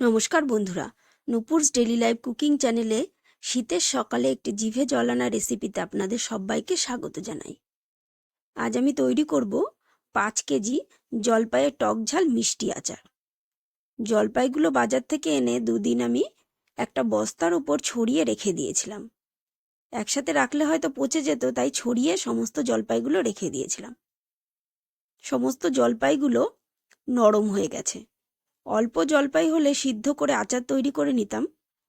নমস্কার বন্ধুরা। Nupur's daily life cooking চ্যানেলে শীতের সকালে একটি জিভে জলানা রেসিপিতে আপনাদের সবাইকে স্বাগত জানাই। আজ আমি তৈরি করব পাঁচ কেজি জলপাইয়ের টক ঝাল মিষ্টি আচার। জলপাইগুলো বাজার থেকে এনে দুদিন আমি একটা বস্তার উপর ছড়িয়ে রেখে দিয়েছিলাম। একসাথে রাখলে হয়তো পচে যেত, তাই ছড়িয়ে সমস্ত জলপাইগুলো রেখে দিয়েছিলাম। সমস্ত জলপাইগুলো নরম হয়ে গেছে। অল্প জলপাই হলে সিদ্ধ করে আচার তৈরি করে নিতাম।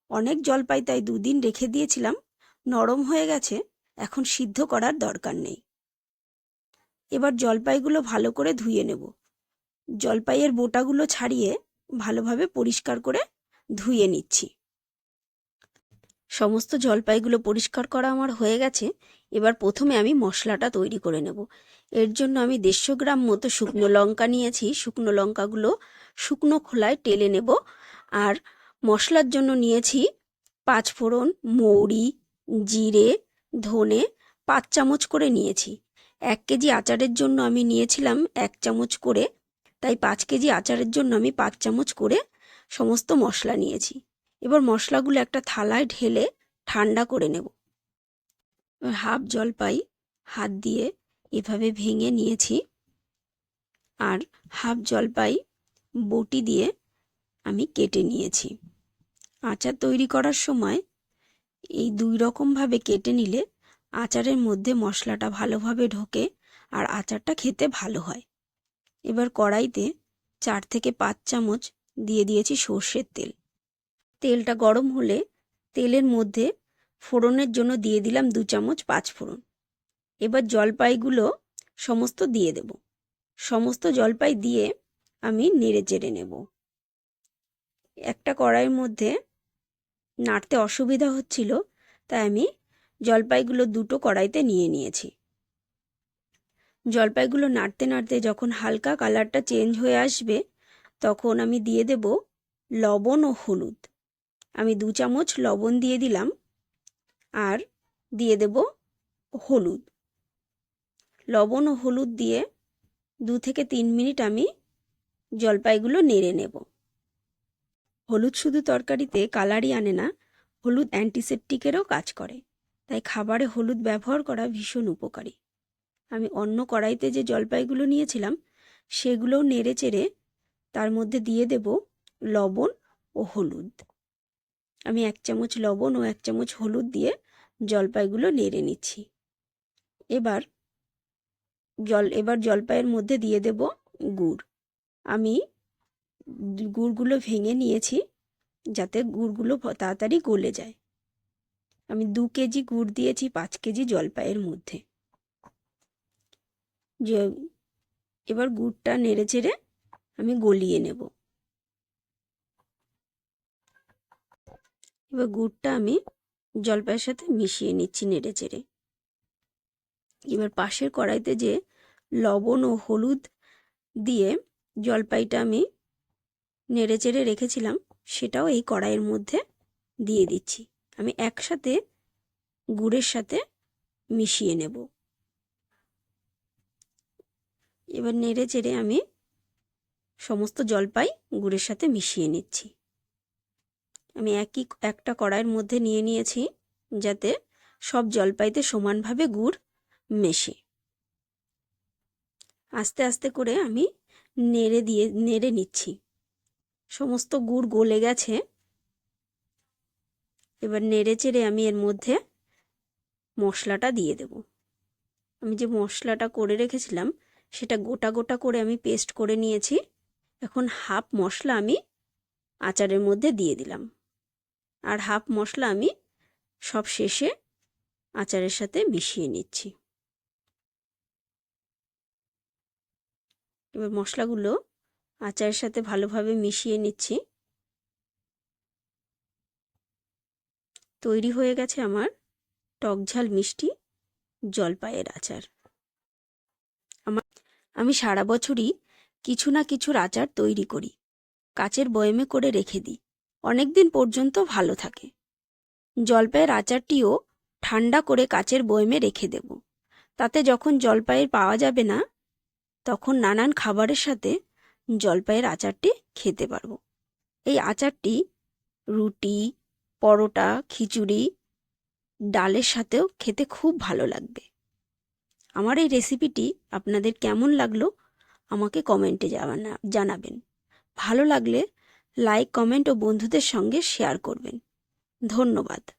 অনেক জলপাই তাই দুদিন রেখে দিয়েছিলাম। নরম হয়ে গেছে, এখন সিদ্ধ করার দরকার নেই। এবার জলপাইগুলো ভালো করে ধুয়ে নেব। জলপাইয়ের বোটাগুলো ছাড়িয়ে ভালোভাবে পরিষ্কার করে ধুয়ে নিচ্ছি। সমস্ত জলপাইগুলো পরিষ্কার করা আমার হয়ে গেছে, এবার প্রথমে আমি মশলাটা তৈরি করে নেব। এর জন্য আমি দেড়শো গ্রাম মতো শুকনো লঙ্কা নিয়েছি, শুকনো লঙ্কাগুলো শুকনো খোলায় টেলে নেব। আর মশলার জন্য নিয়েছি পাঁচ ফোড়ন, মৌরি, জিরে, ধনে পাঁচ চামচ করে নিয়েছি। এক কেজি আচারের জন্য আমি নিয়েছিলাম এক চামচ করে, তাই পাঁচ কেজি আচারের জন্য আমি পাঁচ চামচ করে সমস্ত মশলা নিয়েছি। এবার মশলাগুলো একটা থালায় ঢেলে ঠান্ডা করে নেব। হাফ জলপাই হাত দিয়ে এভাবে ভেঙে নিয়েছি। আর হাফ জলপাই বটি দিয়ে আমি কেটে নিয়েছি। আচার তৈরি করার সময় এই দুই রকমভাবে কেটে নিলে আচারের মধ্যে মশলাটা ভালোভাবে ঢোকে আর আচারটা খেতে ভালো হয়। এবার কড়াইতে চার থেকে পাঁচ চামচ দিয়ে দিয়েছি সর্ষের তেল। তেলটা গরম হলে তেলের মধ্যে ফোড়নের জন্য দিয়ে দিলাম দু চামচ পাঁচ ফোড়ন। এবার জলপাইগুলো সমস্ত দিয়ে দেব। সমস্ত জলপাই দিয়ে আমি নেড়ে চেড়ে নেব। একটা কড়াইয়ের মধ্যে নাড়তে অসুবিধা হচ্ছিল, তাই আমি জলপাইগুলো দুটো কড়াইতে নিয়ে নিয়েছি। জলপাইগুলো নাড়তে নাড়তে যখন হালকা কালারটা চেঞ্জ হয়ে আসবে, তখন আমি দিয়ে দেব লবণ ও হলুদ। আমি দু চামচ লবণ দিয়ে দিলাম আর দিয়ে দেব হলুদ। লবণ ও হলুদ দিয়ে দু থেকে তিন মিনিট আমি জলপাইগুলো নেড়ে নেব। হলুদ শুধু তরকারিতে কালারই আনে না, হলুদ অ্যান্টিসেপটিকেরও কাজ করে। তাই খাবারে হলুদ ব্যবহার করা ভীষণ উপকারী। আমি অন্য কড়াইতে যে জলপাইগুলো নিয়েছিলাম, সেগুলোও নেড়ে চেড়ে তার মধ্যে দিয়ে দেব লবণ ও হলুদ। আমি এক চামচ লবণ ও এক চামচ হলুদ দিয়ে জলপাইগুলো নেড়ে নিচ্ছি। এবার জল, এবার জলপাইয়ের মধ্যে দিয়ে দেব গুড়। আমি গুড়গুলো ভেঙে নিয়েছি যাতে গুড়গুলো তাড়াতাড়ি গলে যায়। আমি দু কেজি গুড় দিয়েছি পাঁচ কেজি জলপাইয়ের মধ্যে। এবার গুড়টা নেড়ে চেড়ে আমি গলিয়ে নেব। এবার গুড়টা আমি জলপাইয়ের সাথে মিশিয়ে নিচ্ছি নেড়ে চেড়ে। এবার পাশের কড়াইতে যে লবণ ও হলুদ দিয়ে জলপাইটা আমি নেড়ে চেড়ে রেখেছিলাম, সেটাও এই কড়াইয়ের মধ্যে দিয়ে দিচ্ছি। আমি একসাথে গুড়ের সাথে মিশিয়ে নেব। এবার নেড়ে চেড়ে আমি সমস্ত জলপাই গুড়ের সাথে মিশিয়ে নিচ্ছি। আমি একই একটা কড়াইয়ের মধ্যে নিয়ে নিয়েছি যাতে সব জলপাইতে সমানভাবে গুড় মেশে। আস্তে আস্তে করে আমি নেড়ে দিয়ে, নেড়ে নিচ্ছি। সমস্ত গুড় গলে গেছে। এবার নেড়ে চেড়ে আমি এর মধ্যে মশলাটা দিয়ে দেব। আমি যে মশলাটা করে রেখেছিলাম, সেটা গোটা গোটা করে আমি পেস্ট করে নিয়েছি। এখন হাফ মশলা আমি আচারের মধ্যে দিয়ে দিলাম। আর হাফ মশলা আমি সব শেষে আচারের সাথে মিশিয়ে নিচ্ছি। এবার মশলাগুলো আচারের সাথে ভালোভাবে মিশিয়ে নিচ্ছি। তৈরি হয়ে গেছে আমার টকঝাল মিষ্টি জলপাইয়ের আচার। আমার, আমি সারা বছরই কিছু না কিছুর আচার তৈরি করি, কাচের বয়েমে করে রেখে দিই। অনেক দিন পর্যন্ত ভালো থাকে। জলপাইয়ের আচারটিও ঠান্ডা করে কাচের বয়েমে রেখে দেব। তাতে যখন জলপাইয়ের পাওয়া যাবে না, তখন নানান খাবারের সাথে জলপাইয়ের আচারটি খেতে পারব। এই আচারটি রুটি, পরোটা, খিচুড়ি, ডালের সাথেও খেতে খুব ভালো লাগবে। আমার এই রেসিপিটি আপনাদের কেমন লাগল, আমাকে কমেন্টে জানা জানাবেন। ভালো লাগলে লাইক কমেন্ট ও বন্ধুদের সঙ্গে শেয়ার করবেন। ধন্যবাদ।